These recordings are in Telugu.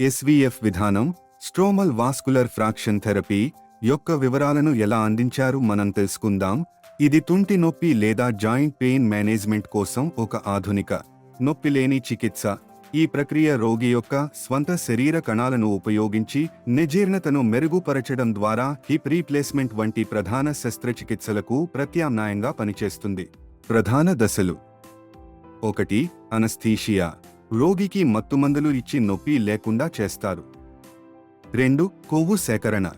ఎస్వీఎఫ్ విధానం స్ట్రోమల్ వాస్కులర్ ఫ్రాక్షన్ థెరపీ యొక్క వివరాలను ఎలా అందించారు మనం తెలుసుకుందాం. ఇది తుంటి నొప్పి లేదా జాయింట్ పెయిన్ మేనేజ్మెంట్ కోసం ఒక ఆధునిక నొప్పి లేని చికిత్స. ఈ ప్రక్రియ రోగి యొక్క స్వంత శరీర కణాలను ఉపయోగించి నిజీర్ణతను మెరుగుపరచడం ద్వారా హిప్ రీప్లేస్మెంట్ వంటి ప్రధాన శస్త్రచికిత్సలకు ప్రత్యామ్నాయంగా పనిచేస్తుంది. ప్రధాన దశలు. ఒకటి అనస్థీషియా. రోగికి మత్తుమందులు ఇచ్చి నొప్పి లేకుండా చేస్తారు. రెండు కొవ్వు సేకరణ.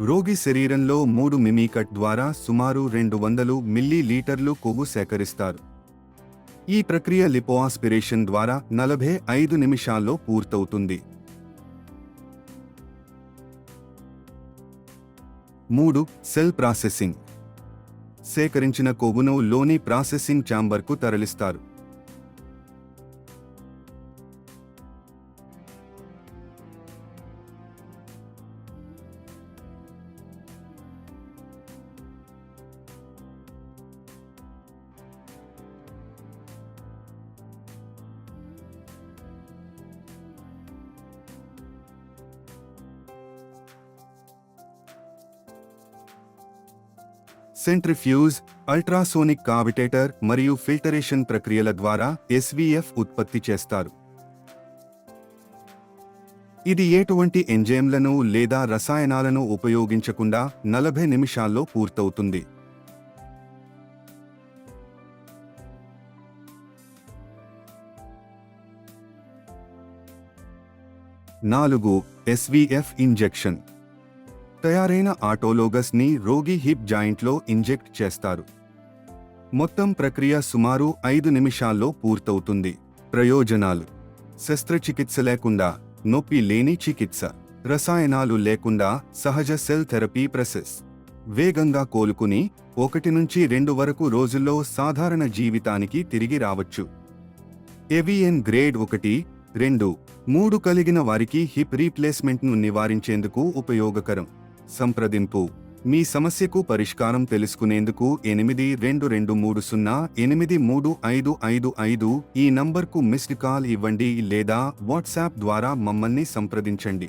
రోగి శరీరంలో మూడు మిమీకట్ ద్వారా సుమారు రెండు వందలు మిల్లీ లీటర్లు కొవ్వు సేకరిస్తారు. ఈ ప్రక్రియ లిపోఆస్పిరేషన్ ద్వారా నలభై ఐదు నిమిషాల్లో పూర్తవుతుంది. మూడు సెల్ ప్రాసెసింగ్. సేకరించిన కొవ్వును లోని ప్రాసెసింగ్ ఛాంబర్కు తరలిస్తారు. సెంట్రిఫ్యూజ్ అల్ట్రాసోనిక్ కావిటేటర్ మరియు ఫిల్టరేషన్ ప్రక్రియల ద్వారా ఎస్వీఎఫ్ ఉత్పత్తి చేస్తారు. ఇది ఎటువంటి ఎంజైమ్లను లేదా రసాయనాలను ఉపయోగించకుండా నలభై నిమిషాల్లో పూర్తవుతుంది. నాలుగు ఎస్వీఎఫ్ ఇంజెక్షన్. తయారైన ఆటోలోగస్ని రోగి హిప్ జాయింట్లో ఇంజెక్ట్ చేస్తారు. మొత్తం ప్రక్రియ సుమారు ఐదు నిమిషాల్లో పూర్తవుతుంది. ప్రయోజనాలు. శస్త్రచికిత్స లేకుండా నొప్పి లేని చికిత్స. రసాయనాలు లేకుండా సహజ సెల్ థెరపీ ప్రాసెస్. వేగంగా కోలుకుని ఒకటి నుంచి రెండు వరకు రోజుల్లో సాధారణ జీవితానికి తిరిగి రావచ్చు. ఎవిఎన్ గ్రేడ్ ఒకటి రెండు మూడు కలిగిన వారికి హిప్ రీప్లేస్మెంట్ను నివారించేందుకు ఉపయోగకరం. సంప్రదింపు. మీ సమస్యకు పరిష్కారం తెలుసుకునేందుకు ఎనిమిది రెండు రెండు మూడు సున్నా ఎనిమిది మూడు ఐదు ఐదు ఐదు ఈ నంబర్కు మిస్డ్ కాల్ ఇవ్వండి లేదా వాట్సాప్ ద్వారా మమ్మల్ని సంప్రదించండి.